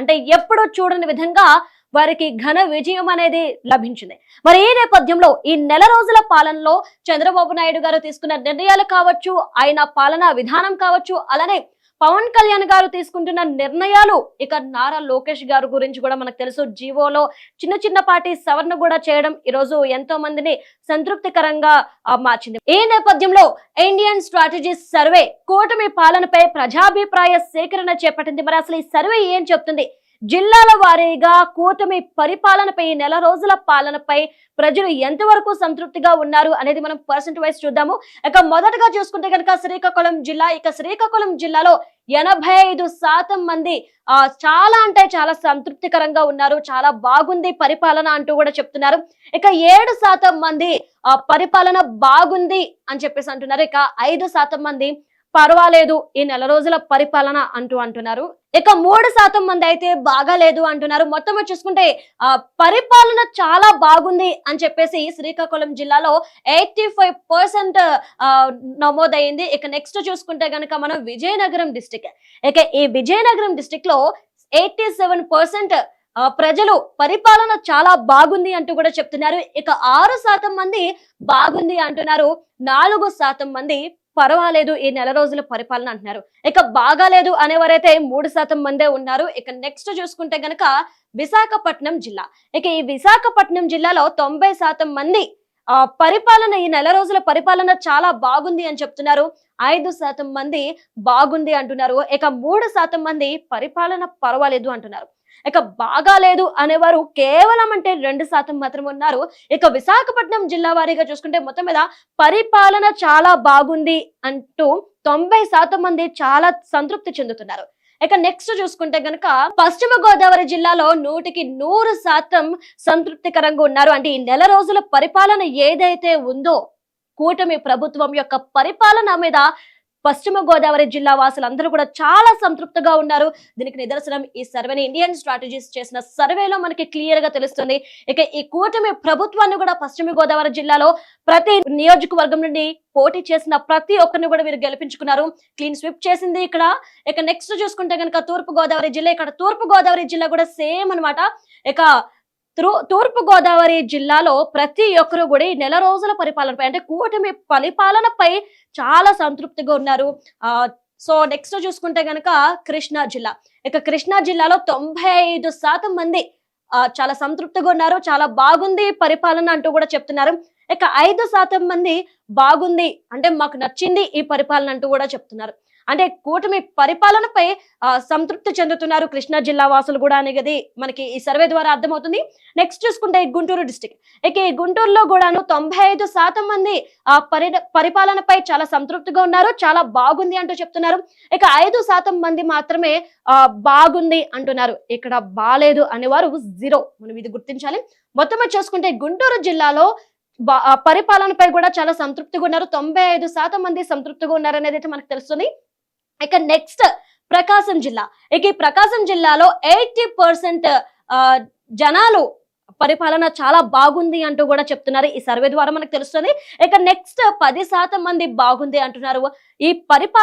అంటే ఎప్పుడూ చూడని విధంగా వారికి ఘన విజయం అనేది లభించింది. మరి ఈ నేపథ్యంలో ఈ నెల రోజుల పాలనలో చంద్రబాబు నాయుడు గారు తీసుకున్న నిర్ణయాలు కావచ్చు ఆయన పాలనా విధానం కావచ్చు అలానే పవన్ కళ్యాణ్ గారు తీసుకుంటున్న నిర్ణయాలు ఇక నారా లోకేష్ గారు గురించి కూడా మనకు తెలుసు. జీవోలో చిన్న చిన్నపాటి సవరణ కూడా చేయడం ఈ రోజు ఎంతో మందిని సంతృప్తికరంగా మార్చింది. ఈ నేపథ్యంలో ఇండియన్ స్ట్రాటజీస్ సర్వే కూటమి పాలనపై ప్రజాభిప్రాయ సేకరణ చేపట్టింది. మరి అసలు ఈ సర్వే ఏం చెప్తుంది? జిల్లాల వారీగా కూటమి పరిపాలనపై ఈ నెల రోజుల పాలనపై ప్రజలు ఎంతవరకు సంతృప్తిగా ఉన్నారు అనేది మనం పర్సెంట్ వైజ్ చూద్దాము. ఇక మొదటగా చూసుకుంటే కనుక శ్రీకాకుళం జిల్లా ఇక శ్రీకాకుళం జిల్లాలో ఎనభై ఐదు శాతం మంది ఆ చాలా అంటే చాలా సంతృప్తికరంగా ఉన్నారు. చాలా బాగుంది పరిపాలన అంటూ కూడా చెప్తున్నారు. ఇక ఏడు శాతం మంది ఆ పరిపాలన బాగుంది అని చెప్పేసి అంటున్నారు. ఇక ఐదు శాతం మంది పర్వాలేదు ఈ నెల రోజుల పరిపాలన అంటూ అంటున్నారు. ఇక మూడు శాతం మంది అయితే బాగాలేదు అంటున్నారు. మొత్తం చూసుకుంటే పరిపాలన చాలా బాగుంది అని చెప్పేసి శ్రీకాకుళం జిల్లాలో ఎయిటీ ఫైవ్ పర్సెంట్ నమోదైంది. ఇక నెక్స్ట్ చూసుకుంటే గనక మనం విజయనగరం డిస్టిక్. ఇక ఈ విజయనగరం డిస్టిక్లో ఎయిటీ సెవెన్ పర్సెంట్ ప్రజలు పరిపాలన చాలా బాగుంది అంటూ కూడా చెప్తున్నారు. ఇక ఆరు శాతం మంది బాగుంది అంటున్నారు. నాలుగు శాతం మంది పర్వాలేదు ఈ నెల రోజుల పరిపాలన అంటున్నారు. ఇక బాగాలేదు అనేవారైతే మూడు శాతం మందే ఉన్నారు. ఇక నెక్స్ట్ చూసుకుంటే గనక విశాఖపట్నం జిల్లా. ఇక ఈ విశాఖపట్నం జిల్లాలో తొంభై శాతం మంది ఆ పరిపాలన ఈ నెల రోజుల పరిపాలన చాలా బాగుంది అని చెప్తున్నారు. ఐదు శాతం మంది బాగుంది అంటున్నారు. ఇక మూడు శాతం మంది పరిపాలన పర్వాలేదు అంటున్నారు. ఇక బాగాలేదు అనేవారు కేవలం అంటే రెండు శాతం మాత్రం ఉన్నారు. ఇక విశాఖపట్నం జిల్లా వారీగా చూసుకుంటే మొత్తం మీద పరిపాలన చాలా బాగుంది అంటూ తొంభై శాతం మంది చాలా సంతృప్తి చెందుతున్నారు. ఇక నెక్స్ట్ చూసుకుంటే గనక పశ్చిమ గోదావరి జిల్లాలో నూటికి నూరు శాతం సంతృప్తికరంగా ఉన్నారు. అంటే ఈ నెల రోజుల పరిపాలన ఏదైతే ఉందో కూటమి ప్రభుత్వం యొక్క పరిపాలన మీద పశ్చిమ గోదావరి జిల్లా వాసులందరూ కూడా చాలా సంతృప్తిగా ఉన్నారు. దీనికి నిదర్శనం ఈ సర్వేని ఇండియన్ స్ట్రాటజీస్ చేసిన సర్వేలో మనకి క్లియర్గా తెలుస్తుంది. ఇక ఈ కూటమి ప్రభుత్వాన్ని కూడా పశ్చిమ గోదావరి జిల్లాలో ప్రతి నియోజకవర్గం నుండి పోటీ చేసిన ప్రతి ఒక్కరిని కూడా వీరు గెలిపించుకున్నారు. క్లీన్ స్విప్ చేసింది ఇక్కడ. ఇక నెక్స్ట్ చూసుకుంటే కనుక తూర్పు గోదావరి జిల్లా ఇక్కడ తూర్పు గోదావరి జిల్లా కూడా సేమ్ అన్నమాట. ఇక తూర్పు గోదావరి జిల్లాలో ప్రతి ఒక్కరు కూడా ఈ నెల రోజుల పరిపాలనపై అంటే కూటమి పరిపాలనపై చాలా సంతృప్తిగా ఉన్నారు. ఆ సో నెక్స్ట్ చూసుకుంటే గనక కృష్ణా జిల్లా. ఇక కృష్ణా జిల్లాలో తొంభై ఐదు శాతం మంది చాలా సంతృప్తిగా ఉన్నారు చాలా బాగుంది పరిపాలన అంటూ కూడా చెప్తున్నారు. ఇక ఐదు శాతం మంది బాగుంది అంటే మాకు నచ్చింది ఈ పరిపాలన అంటూ కూడా చెప్తున్నారు. అంటే కూటమి పరిపాలనపై ఆ, సంతృప్తి చెందుతున్నారు కృష్ణా జిల్లా వాసులు కూడా అనేది మనకి ఈ సర్వే ద్వారా అర్థమవుతుంది. నెక్స్ట్ చూసుకుంటే ఈ గుంటూరు డిస్టిక్ ఇక ఈ గుంటూరులో కూడాను తొంభై ఐదు శాతం మంది ఆ పరి పరిపాలనపై చాలా సంతృప్తిగా ఉన్నారు చాలా బాగుంది అంటూ చెప్తున్నారు. ఇక ఐదు శాతం మంది మాత్రమే ఆ బాగుంది అంటున్నారు. ఇక్కడ బాలేదు అనేవారు జీరో. మనం ఇది గుర్తించాలి. మొత్తం మీద చూసుకుంటే గుంటూరు జిల్లాలో బా- పరిపాలనపై కూడా చాలా సంతృప్తిగా ఉన్నారు. తొంభై ఐదు శాతం మంది సంతృప్తిగా ఉన్నారు అనేది అయితే మనకు తెలుస్తుంది. ఇక నెక్స్ట్ ప్రకాశం జిల్లా. ఇక ఈ ప్రకాశం జిల్లాలో ఎయిటీ పర్సెంట్ జనాలు పరిపాలన చాలా బాగుంది అంటూ కూడా చెప్తున్నారు. ఈ సర్వే ద్వారా మనకు తెలుస్తుంది. ఇక నెక్స్ట్ పది శాతం మంది బాగుంది అంటున్నారు. ఈ పరిపాలన